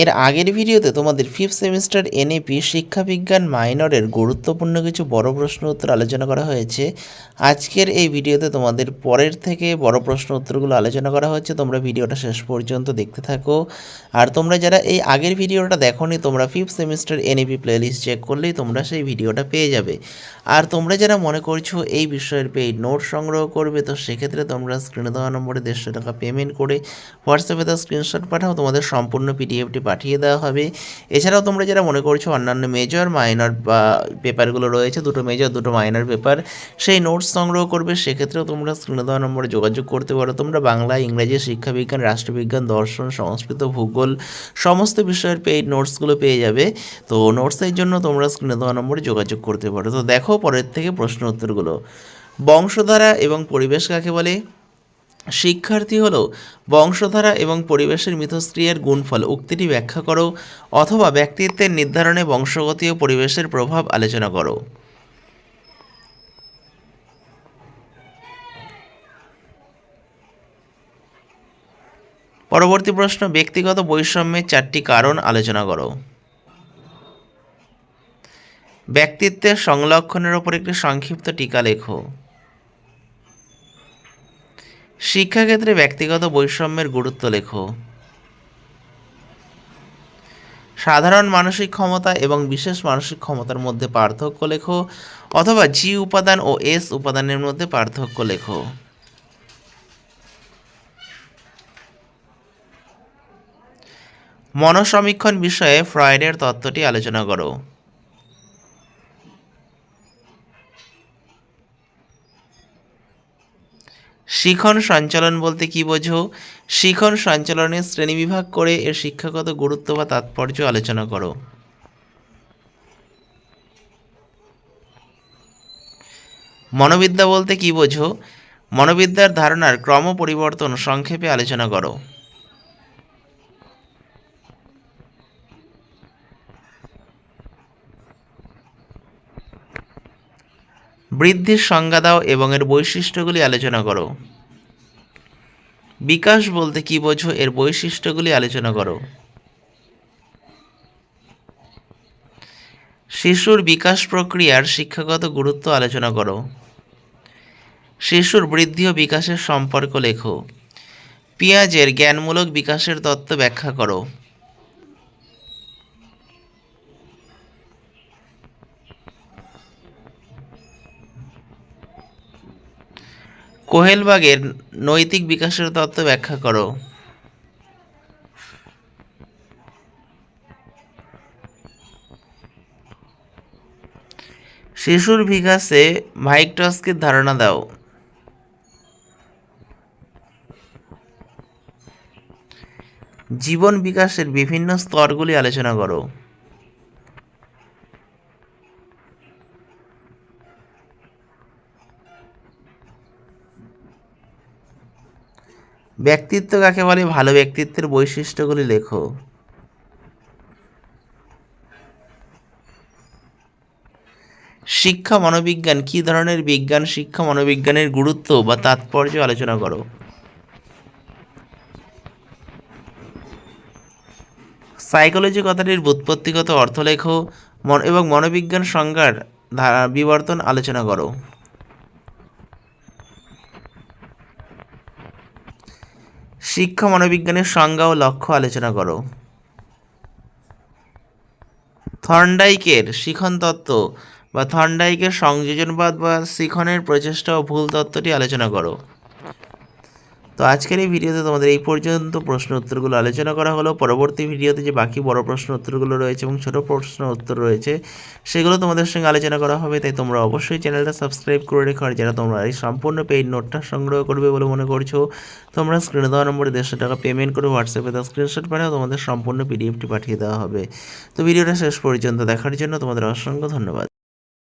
এর আগের ভিডিওতে তোমাদের ফিফথ সেমিস্টার এনএপি শিক্ষাবিজ্ঞান মাইনরের গুরুত্বপূর্ণ কিছু বড় প্রশ্ন উত্তর আলোচনা করা হয়েছে। আজকের এই ভিডিওতে তোমাদের পরের থেকে বড় প্রশ্ন উত্তরগুলো আলোচনা করা হচ্ছে। তোমরা ভিডিওটা শেষ পর্যন্ত দেখতে থাকো। আর তোমরা যারা এই আগের ভিডিওটা দেখোনি, তোমরা fifth semester NAP playlist check করলেই তোমরা সেই ভিডিওটা পেয়ে যাবে। আর তোমরা যারা মনে করছ এই বিষয়ের পেইড নোট সংগ্রহ করবে, তো সেক্ষেত্রে তোমরা স্ক্রিনে দেওয়া নম্বরে দেড়শো টাকা পেমেন্ট করে হোয়াটসঅ্যাপে তার স্ক্রিনশট পাঠাও। তোমাদের সম্পূর্ণ পিডিএফটি পাঠিয়ে দেওয়া হবে। এছাড়াও তোমরা যারা মনে করছ অন্যান্য মেজর মাইনর বা পেপারগুলো রয়েছে, দুটো মেজর দুটো মাইনর পেপার সেই নোটস সংগ্রহ করবে। সেক্ষেত্রেও তোমরা স্ক্রিনে দেওয়া নম্বরে যোগাযোগ করতে পারো। তোমরা বাংলা, ইংরেজি, শিক্ষাবিজ্ঞান, রাষ্ট্রবিজ্ঞান, দর্শন, সংস্কৃত, ভূগোল, সমস্ত বিষয়ের পেইড নোটসগুলো পেয়ে যাবে। তো নোটসের জন্য তোমরা স্ক্রিনে দেওয়া নম্বরে যোগাযোগ করতে পারো। তো দেখো পরের থেকে প্রশ্ন উত্তরগুলো। বংশধারা এবং পরিবেশ কাকে বলে? শিক্ষার্থী হলো বংশধারা এবং পরিবেশের মিথস্ক্রিয়ার গুণফল। উক্তিটি ব্যাখ্যা করো অথবা ব্যক্তিত্বের নির্ধারণে বংশগতি ও পরিবেশের প্রভাব আলোচনা করো। পরবর্তী প্রশ্ন, ব্যক্তিগত বৈষম্যের চারটি কারণ আলোচনা করো। ব্যক্তিত্বের সংলক্ষণের ওপর একটি সংক্ষিপ্ত টিকা লেখো। শিক্ষাক্ষেত্রে ব্যক্তিগত বৈষম্যের গুরুত্ব লেখো। সাধারণ মানসিক ক্ষমতা এবং বিশেষ মানসিক ক্ষমতার মধ্যে পার্থক্য লেখো অথবা জি উপাদান ও এস উপাদানের মধ্যে পার্থক্য লেখো। মনসমীক্ষণ বিষয়ে ফ্রয়েডের তত্ত্বটি আলোচনা করো। শিখন সঞ্চালন বলতে কি বোঝো? শিখন সঞ্চালনের শ্রেণীবিভাগ করে এর শিক্ষাগত গুরুত্ব বা তাৎপর্য আলোচনা করো। মনোবিদ্যা বলতে কি বোঝো? মনোবিদ্যার ধারণার ক্রম পরিবর্তন সংক্ষেপে আলোচনা করো। বৃদ্ধির সংজ্ঞা দাও এবং এর বৈশিষ্ট্যগুলি আলোচনা করো। বিকাশ বলতে কি বোঝো? এর বৈশিষ্ট্যগুলি আলোচনা করো। শিশুর বিকাশ প্রক্রিয়ার শিক্ষাগত গুরুত্ব আলোচনা করো। শিশুর বৃদ্ধি ও বিকাশের সম্পর্ক লেখো। পেঁয়াজের জ্ঞানমূলক বিকাশের তত্ত্ব ব্যাখ্যা করো। কোহেলবাগের নৈতিক বিকাশের তত্ত্ব ব্যাখ্যা করো। শিশুর বিকাশে ভাইকটস্কির ধারণা দাও। জীবন বিকাশের বিভিন্ন স্তরগুলি আলোচনা করো। ব্যক্তিত্ব কাকে বলে? ভালো ব্যক্তিত্বের বৈশিষ্ট্যগুলি লেখো। শিক্ষা মনোবিজ্ঞান, কী ধরনের বিজ্ঞান? শিক্ষা মনোবিজ্ঞানের গুরুত্ব বা তাৎপর্য আলোচনা করো। সাইকোলজি কথাটির ব্যুৎপত্তিগত অর্থ লেখো। এবং মনোবিজ্ঞান সংজ্ঞার বিবর্তন আলোচনা করো। শিক্ষা, মনোবিজ্ঞানের সংজ্ঞা ও লক্ষ্য আলোচনা করো। থর্নডাইকের শিখন তত্ত্ব বা থর্নডাইকের সংযোজনবাদ বা শিখনের প্রচেষ্টা ও ভুল তত্ত্বটি আলোচনা করো। তো আজকের এই ভিডিওতে তোমাদের এই পর্যন্ত প্রশ্ন উত্তরগুলো আলোচনা করা হলো। পরবর্তী ভিডিওতে যে বাকি বড় প্রশ্ন উত্তরগুলো রয়েছে এবং ছোট প্রশ্ন উত্তর রয়েছে, সেগুলো তোমাদের সঙ্গে আলোচনা করা হবে। তাই তোমরা অবশ্যই চ্যানেলটা সাবস্ক্রাইব করে রেখো। আর যারা তোমরা এই সম্পূর্ণ পেইড নোটটা সংগ্রহ করবে বলে মনে করছ, তোমরা স্ক্রিনে দেওয়া নম্বরে দেড়শো টাকা পেমেন্ট করে হোয়াটসঅ্যাপে তার স্ক্রিনশট পাঠাও। তোমাদের সম্পূর্ণ পিডিএফটি পাঠিয়ে দেওয়া হবে। তো ভিডিওটা শেষ পর্যন্ত দেখার জন্য তোমাদের অসংখ্য ধন্যবাদ।